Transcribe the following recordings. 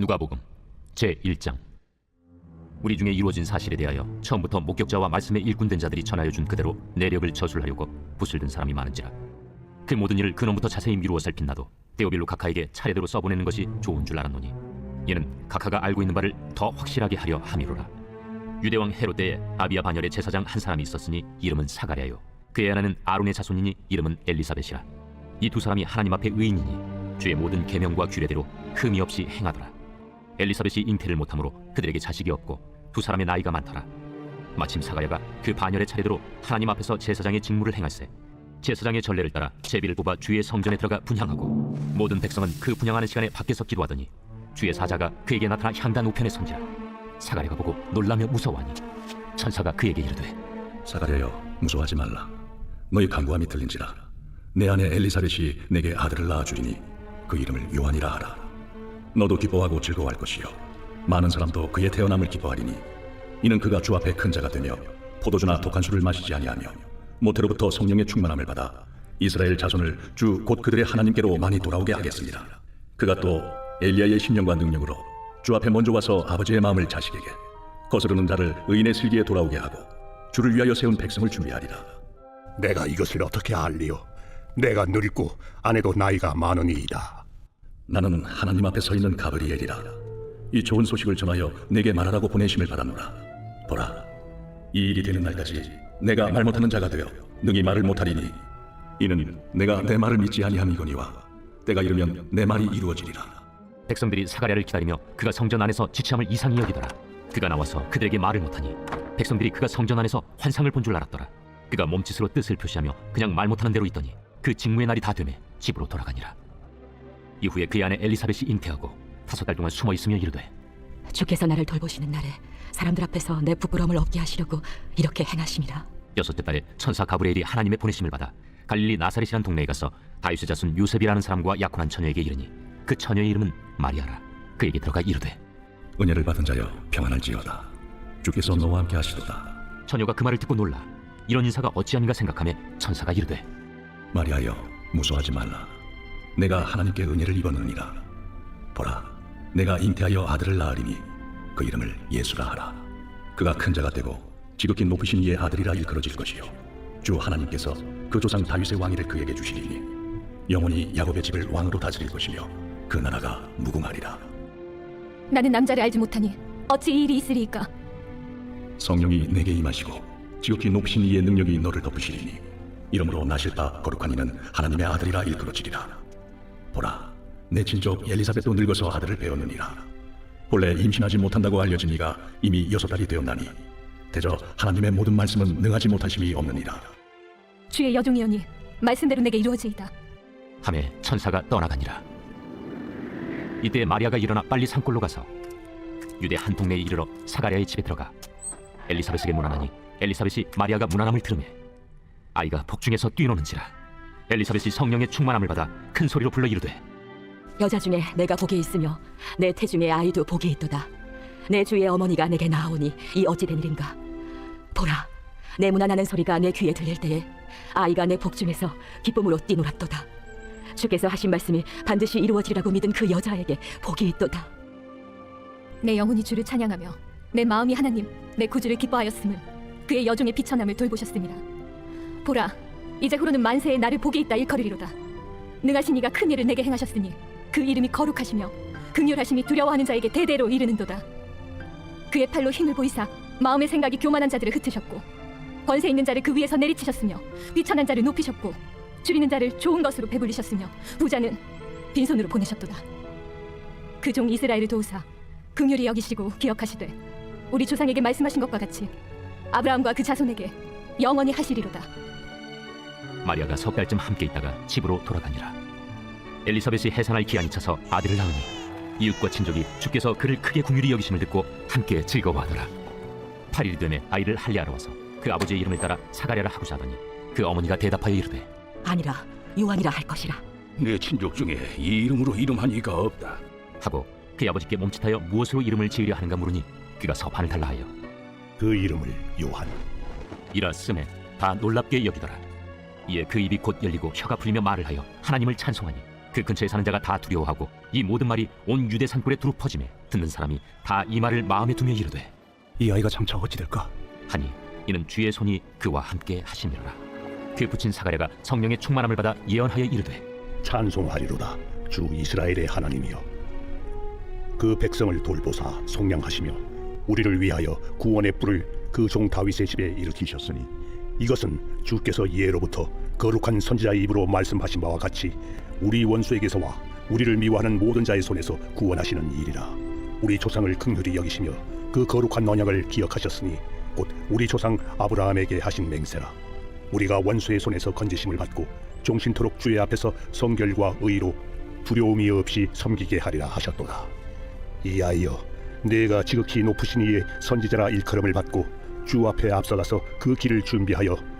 누가복음 제 1장. 우리 중에 이루어진 사실에 대하여 처음부터 목격자와 말씀에 일꾼된 자들이 전하여 준 그대로 내력을 저술하려고 붓을 든 사람이 많은지라. 그 모든 일을 근원부터 자세히 미루어 살핀 나도 데오빌로 카카에게 차례대로 써보내는 것이 좋은 줄 알았노니 이는 카카가 알고 있는 바를 더 확실하게 하려 함이로라. 유대왕 헤롯 때에 아비아 반열의 제사장 한 사람이 있었으니 이름은 사가랴요. 그의 아내는 아론의 자손이니 이름은 엘리사벳이라. 이 두 사람이 하나님 앞에 의인이니 주의 모든 계명과 규례대로 흠이 없이 행하더라 엘리사벳이 잉태를 못하므로 그들에게 자식이 없고 두 사람의 나이가 많더라. 마침 사가랴가 그 반열의 차례대로 하나님 앞에서 제사장의 직무를 행할세 제사장의 전례를 따라 제비를 뽑아 주의 성전에 들어가 분향하고 모든 백성은 그 분향하는 시간에 밖에서 기도하더니 주의 사자가 그에게 나타나 향단 우편에 선지라. 사가랴가 보고 놀라며 무서워하니 천사가 그에게 이르되 사가랴여 무서워하지 말라. 너희 간구함이 들린지라. 내 아내 엘리사벳이 내게 아들을 낳아 주리니 그 이름을 요한이라 하라 너도 기뻐하고 즐거워할 것이요 많은 사람도 그의 태어남을 기뻐하리니 이는 그가 주 앞에 큰 자가 되며 포도주나 독한 술을 마시지 아니하며 모태로부터 성령의 충만함을 받아 이스라엘 자손을 주 곧 그들의 하나님께로 많이 돌아오게 하겠습니다 그가 또 엘리야의 심령과 능력으로 주 앞에 먼저 와서 아버지의 마음을 자식에게 거스르는 자를 의인의 슬기에 돌아오게 하고 주를 위하여 세운 백성을 준비하리라 내가 이것을 어떻게 알리요? 내가 늙고 아내도 나이가 많으니이다. 나는 하나님 앞에 서 있는 가브리엘이라 이 좋은 소식을 전하여 내게 말하라고 보내심을 받았노라 보라 이 일이 되는 날까지 내가 말 못하는 자가 되어 능히 말을 못하리니 이는 내가 내 말을 믿지 아니함이거니와 때가 이르면 내 말이 이루어지리라 백성들이 사가랴를 기다리며 그가 성전 안에서 지체함을 이상히 여기더라. 그가 나와서 그들에게 말을 못하니 백성들이 그가 성전 안에서 환상을 본 줄 알았더라. 그가 몸짓으로 뜻을 표시하며 그냥 말 못하는 대로 있더니 그 직무의 날이 다 되매 집으로 돌아가니라. 이후에 그의 아내 엘리사벳이 잉태하고 다섯 달 동안 숨어 있으며 이르되 주께서 나를 돌보시는 날에 사람들 앞에서 내 부끄러움을 없게 하시려고 이렇게 행하심이라. 여섯째 달에 천사 가브리엘이 하나님의 보내심을 받아 갈릴리 나사렛이라는 동네에 가서 다윗의 자손 요셉이라는 사람과 약혼한 처녀에게 이르니 그 처녀의 이름은 마리아라. 그에게 들어가 이르되 은혜를 받은 자여 평안할지어다 주께서 너와 함께 하시도다 처녀가 그 말을 듣고 놀라 이런 인사가 어찌함인가 생각하며 천사가 이르되 마리아여 무서워하지 말라 내가 하나님께 은혜를 입었느니라. 보라 내가 잉태하여 아들을 낳으리니 그 이름을 예수라 하라. 그가 큰 자가 되고 지극히 높으신 이의 아들이라 일컬어질 것이요. 주 하나님께서 그 조상 다윗의 왕위를 그에게 주시리니 영원히 야곱의 집을 왕으로 다스릴 것이며 그 나라가 무궁하리라. 나는 남자를 알지 못하니 어찌 이 일이 있으리이까? 성령이 내게 임하시고 지극히 높으신 이의 능력이 너를 덮으시리니 이러므로 나실 바 거룩한 이는 하나님의 아들이라 일컬어지리라 보라 내 친족 엘리사벳도 늙어서 아들을 배웠느니라. 본래 임신하지 못한다고 알려진 이가 이미 여섯 달이 되었나니 대저 하나님의 모든 말씀은 능하지 못하심이 없느니라. 주의 여종이오니 말씀대로 내게 이루어지이다. 함에 천사가 떠나가니라. 이때 마리아가 일어나 빨리 산골로 가서 유대 한 동네에 이르러 사가랴의 집에 들어가 엘리사벳에게 문안하니 엘리사벳이 마리아가 문안함을 들으매 아이가 복중에서 뛰노는지라 엘리사벳이 성령의 충만함을 받아 큰 소리로 불러 이르되 여자 중에 내가 복이 있으며 내 태중에 아이도 복이 있도다. 내 주의 어머니가 내게 나아오니 이 어찌 된 일인가? 보라, 내 문안하는 소리가 내 귀에 들릴 때에 아이가 내 복 중에서 기쁨으로 뛰놀았도다. 주께서 하신 말씀이 반드시 이루어지리라고 믿은 그 여자에게 복이 있도다. 내 영혼이 주를 찬양하며 내 마음이 하나님 내 구주를 기뻐하였음을 그의 여종의 비천함을 돌보셨습니다 보라 이제 후로는 만세에 나를 복이 있다 일컬으리로다. 능하신 이가 큰 일을 내게 행하셨으니 그 이름이 거룩하시며 극률하심이 두려워하는 자에게 대대로 이르는도다. 그의 팔로 힘을 보이사 마음의 생각이 교만한 자들을 흩으셨고 권세 있는 자를 그 위에서 내리치셨으며 비천한 자를 높이셨고 줄이는 자를 좋은 것으로 배불리셨으며 부자는 빈손으로 보내셨도다. 그 종 이스라엘을 도우사 긍휼히 여기시고 기억하시되 우리 조상에게 말씀하신 것과 같이 아브라함과 그 자손에게 영원히 하시리로다. 마리아가 석 달쯤 함께 있다가 집으로 돌아가니라. 엘리사벳이 해산할 기한이 차서 아들을 낳으니 이웃과 친족이 주께서 그를 크게 궁휼히 여기심을 듣고 함께 즐거워하더라. 8일이 되매 아이를 할례하러 와서 그 아버지의 이름을 따라 사가랴라 하고자 하더니 그 어머니가 대답하여 이르되 아니라 요한이라 할 것이라. 내 친족 중에 이 이름으로 이름한 이가 없다. 하고 그의 아버지께 몸짓하여 무엇으로 이름을 지으려 하는가 물으니 그가 서판을 달라 하여 그 이름을 요한. 이라 쓰매 다 놀랍게 여기더라. 이에 그 입이 곧 열리고 혀가 풀리며 말을 하여 하나님을 찬송하니 그 근처에 사는 자가 다 두려워하고 이 모든 말이 온 유대 산골에 두루 퍼짐에 듣는 사람이 다 이 말을 마음에 두며 이르되 이 아이가 장차 어찌 될까? 하니 이는 주의 손이 그와 함께 하시니라 그 붙인 사가랴가 성령의 충만함을 받아 예언하여 이르되 찬송하리로다 주 이스라엘의 하나님이여 그 백성을 돌보사 속량하시며 우리를 위하여 구원의 뿔을 그 종 다윗의 집에 일으키셨으니 이것은 주께서 예로부터 거룩한 선지자의 입으로 말씀하신 바와 같이 우리 원수에게서와 우리를 미워하는 모든 자의 손에서 구원하시는 일이라 우리 조상을 긍휼히 여기시며 그 거룩한 언약을 기억하셨으니 곧 우리 조상 아브라함에게 하신 맹세라 우리가 원수의 손에서 건지심을 받고 종신토록 주의 앞에서 성결과 의로 두려움이 없이 섬기게 하리라 하셨도다. 이하여 내가 지극히 높으신 이의 선지자라 일컬음을 받고 주 앞에 앞서가서 그 길을 준비하여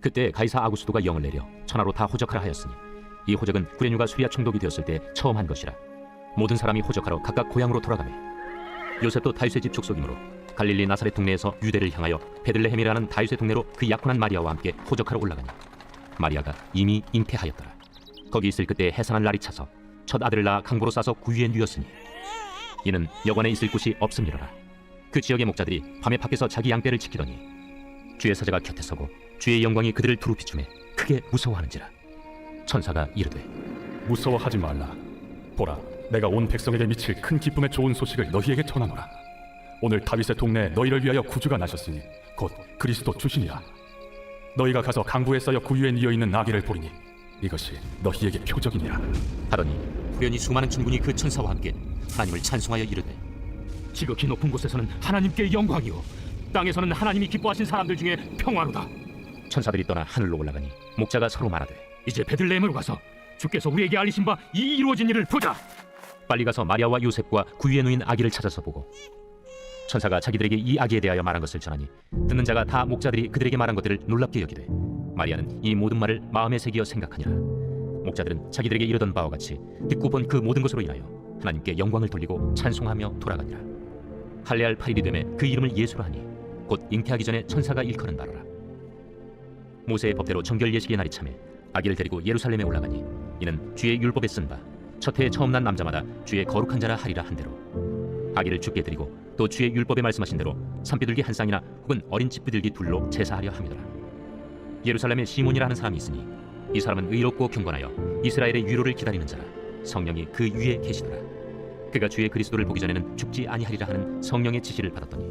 그때 가이사 아구스도가 영을 내려 천하로 다 호적하라 하였으니 이 호적은 구레뉴가 수리아 총독이 되었을 때 처음 한 것이라 모든 사람이 호적하러 각각 고향으로 돌아가매 요셉도 다윗의 집 족속이므로 갈릴리 나사렛 동네에서 유대를 향하여 베들레헴이라는 다윗의 동네로 그 약혼한 마리아와 함께 호적하러 올라가니 마리아가 이미 잉태하였더라. 거기 있을 그때 해산한 날이 차서 첫 아들을 낳아 강보로 싸서 구유에 누였으니 이는 여관에 있을 곳이 없음이로라. 그 지역의 목자들이 밤에 밖에서 자기 양떼를 지키더니 주의 사자가 곁에 서고 주의 영광이 그들을 두루 비추매 크게 무서워하는지라 천사가 이르되 무서워하지 말라. 보라, 내가 온 백성에게 미칠 큰 기쁨의 좋은 소식을 너희에게 전하노라. 오늘 다윗의 동네에 너희를 위하여 구주가 나셨으니 곧 그리스도 주시니라. 너희가 가서 강부에 쌓여 구유에 뉘어 있는 나귀를 보리니 이것이 너희에게 표적이니라. 하더니 후련히 수많은 천군이 그 천사와 함께 하나님을 찬송하여 이르되 지극히 높은 곳에서는 하나님께 영광이요 땅에서는 하나님이 기뻐하신 사람들 중에 평화로다 천사들이 떠나 하늘로 올라가니 목자가 서로 말하되 이제 베들레헴으로 가서 주께서 우리에게 알리신 바 이 이루어진 일을 보자. 빨리 가서 마리아와 요셉과 구유에 누인 아기를 찾아서 보고. 천사가 자기들에게 이 아기에 대하여 말한 것을 전하니 듣는 자가 다 목자들이 그들에게 말한 것들을 놀랍게 여기되 마리아는 이 모든 말을 마음에 새기어 생각하니라. 목자들은 자기들에게 이르던 바와 같이 듣고 본 그 모든 것으로 인하여 하나님께 영광을 돌리고 찬송하며 돌아가니라. 할례할 8일이 되매 그 이름을 예수로 하니 곧 잉태하기 전에 천사가 일컬은 바로라 모세의 법대로 정결 예식의 날이 참에 아기를 데리고 예루살렘에 올라가니 이는 주의 율법에 쓴 바 첫 해에 처음 난 남자마다 주의 거룩한 자라 하리라 한대로. 아기를 죽게 드리고 또 주의 율법에 말씀하신 대로 산비둘기 한 쌍이나 혹은 어린 집비둘기 둘로 제사하려 함이더라. 예루살렘에 시몬이라 하는 사람이 있으니 이 사람은 의롭고 경건하여 이스라엘의 위로를 기다리는 자라. 성령이 그 위에 계시더라. 그가 주의 그리스도를 보기 전에는 죽지 아니하리라 하는 성령의 지시를 받았더니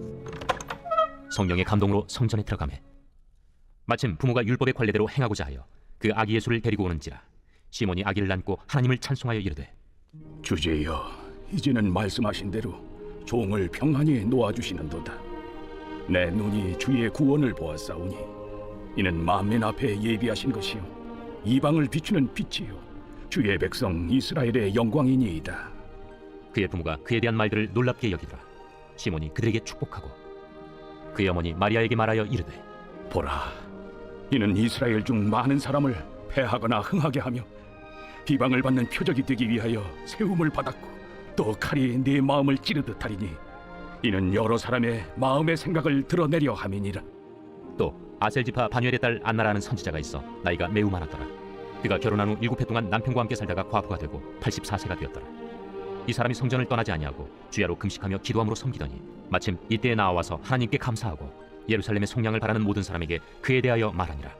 성령의 감동으로 성전에 들어가매 마침 부모가 율법의 관례대로 행하고자 하여 그 아기 예수를 데리고 오는지라 시몬이 아기를 안고 하나님을 찬송하여 이르되 주제여, 이제는 말씀하신 대로 종을 평안히 놓아주시는도다. 내 눈이 주의 구원을 보았사오니 이는 만민 앞에 예비하신 것이요 이방을 비추는 빛이요 주의 백성 이스라엘의 영광이니이다. 그의 부모가 그에 대한 말들을 놀랍게 여기더라 시몬이 그들에게 축복하고 그의 어머니 마리아에게 말하여 이르되 보라, 이는 이스라엘 중 많은 사람을 패하거나 흥하게 하며 비방을 받는 표적이 되기 위하여 세움을 받았고 또 칼이 네 마음을 찌르듯 하리니 이는 여러 사람의 마음의 생각을 드러내려 함이니라. 또 아셀지파 바누엘의 딸 안나라는 선지자가 있어 나이가 매우 많았더라. 그가 결혼한 후 일곱 해 동안 남편과 함께 살다가 과부가 되고 84세가 되었더라. 이 사람이 성전을 떠나지 아니하고 주야로 금식하며 기도함으로 섬기더니 마침 이때에 나와서 하나님께 감사하고 예루살렘의 속량을 바라는 모든 사람에게 그에 대하여 말하니라.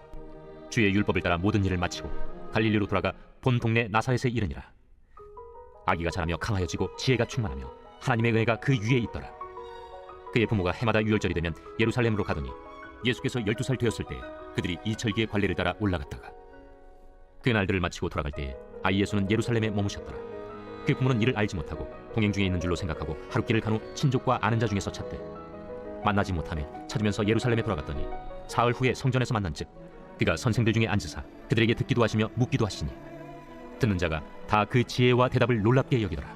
주의 율법을 따라 모든 일을 마치고 갈릴리로 돌아가 본 동네 나사렛에 이르니라. 아기가 자라며 강하여지고 지혜가 충만하며 하나님의 은혜가 그 위에 있더라. 그의 부모가 해마다 유월절이 되면 예루살렘으로 가더니 예수께서 열두 살 되었을 때 그들이 이 절기의 관례를 따라 올라갔다가 그 날들을 마치고 돌아갈 때에 아이 예수는 예루살렘에 머무셨더라. 그 부모는 이를 알지 못하고 동행 중에 있는 줄로 생각하고 하룻길을 간 후 친족과 아는 자 중에서 찾되 만나지 못하며 찾으면서 예루살렘에 돌아갔더니 사흘 후에 성전에서 만난즉 그가 선생들 중에 앉으사 그들에게 듣기도 하시며 묻기도 하시니 듣는 자가 다 그 지혜와 대답을 놀랍게 여기더라.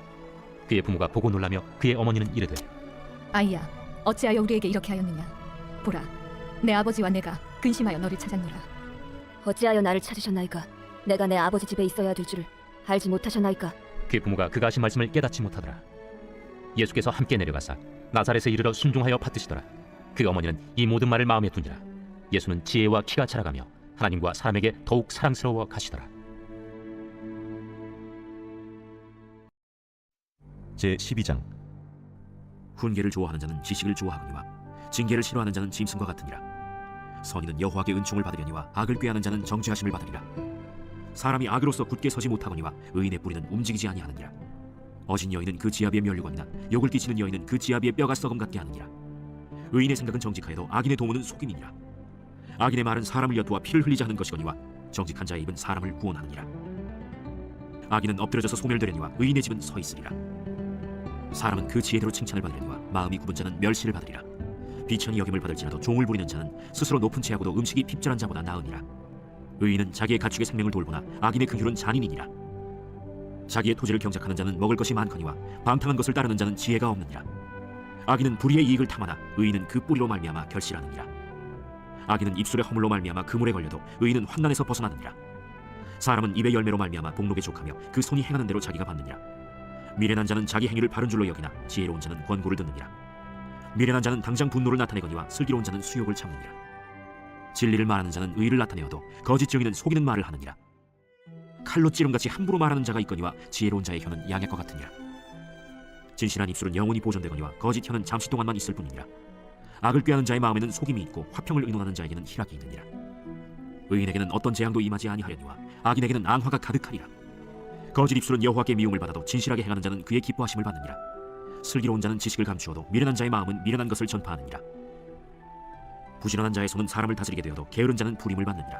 그의 부모가 보고 놀라며 그의 어머니는 이르되 아이야, 어찌하여 우리에게 이렇게 하였느냐? 보라, 내 아버지와 내가 근심하여 너를 찾았노라. 어찌하여 나를 찾으셨나이까? 내가 내 아버지 집에 있어야 될 줄을 알지 못하셨나이까? 그의 부모가 그가 하신 말씀을 깨닫지 못하더라. 예수께서 함께 내려가사 나사렛에 이르러 순종하여 받드시더라. 그 어머니는 이 모든 말을 마음에 두니라. 예수는 지혜와 키가 자라가며 하나님과 사람에게 더욱 사랑스러워 가시더라. 제 12장 훈계를 좋아하는 자는 지식을 좋아하거니와 징계를 싫어하는 자는 짐승과 같으니라 선인은 여호와께 은총을 받으려니와 악을 꾀하는 자는 정죄하심을 받으리라 사람이 악으로서 굳게 서지 못하거니와 의인의 뿌리는 움직이지 아니하느니라 어진 여인은 그 지아비의 멸류관이나 욕을 끼치는 여인은 그 지아비의 뼈가 썩음 같게 하느니라. 의인의 생각은 정직하여도 악인의 도모는 속임이니라. 악인의 말은 사람을 엿도와 피를 흘리자 하는 것이거니와 정직한 자의 입은 사람을 구원하느니라. 악인은 엎드려져서 소멸되려니와 의인의 집은 서 있으리라. 사람은 그 지혜대로 칭찬을 받으려니와 마음이 굽은 자는 멸시를 받으리라. 비천이 여김을 받을지라도 종을 부리는 자는 스스로 높은 채하고도 음식이 핍절한 자보다 나으니라. 의인은 자기의 가축의 생명을 돌보나 악인의 긍휼은 잔인이니라 자기의 토지를 경작하는 자는 먹을 것이 많거니와 방탕한 것을 따르는 자는 지혜가 없느니라. 악인은 불의의 이익을 탐하나 의인은 그 뿌리로 말미암아 결실하느니라. 악인은 입술의 허물로 말미암아 그물에 걸려도 의인은 환난에서 벗어나느니라. 사람은 입의 열매로 말미암아 복록에 족하며 그 손이 행하는 대로 자기가 받느니라. 미련한 자는 자기 행위를 바른 줄로 여기나 지혜로운 자는 권고를 듣느니라. 미련한 자는 당장 분노를 나타내거니와 슬기로운 자는 수욕을 참느니라. 진리를 말하는 자는 의를 나타내어도 거짓 증인은 속이는 말을 하느니라 칼로 찌름같이 함부로 말하는 자가 있거니와 지혜로운 자의 혀는 양약과 같으니라 진실한 입술은 영원히 보존되거니와 거짓 혀는 잠시 동안만 있을 뿐이니라 악을 꾀하는 자의 마음에는 속임이 있고 화평을 의논하는 자에게는 희락이 있느니라 의인에게는 어떤 재앙도 임하지 아니하려니와 악인에게는 앙화가 가득하리라 거짓 입술은 여호와께 미움을 받아도 진실하게 행하는 자는 그의 기뻐하심을 받느니라. 슬기로운 자는 지식을 감추어도 미련한 자의 마음은 미련한 것을 전파하느니라. 부지런한 자의 손은 사람을 다스리게 되어도 게으른 자는 불임을 받느니라.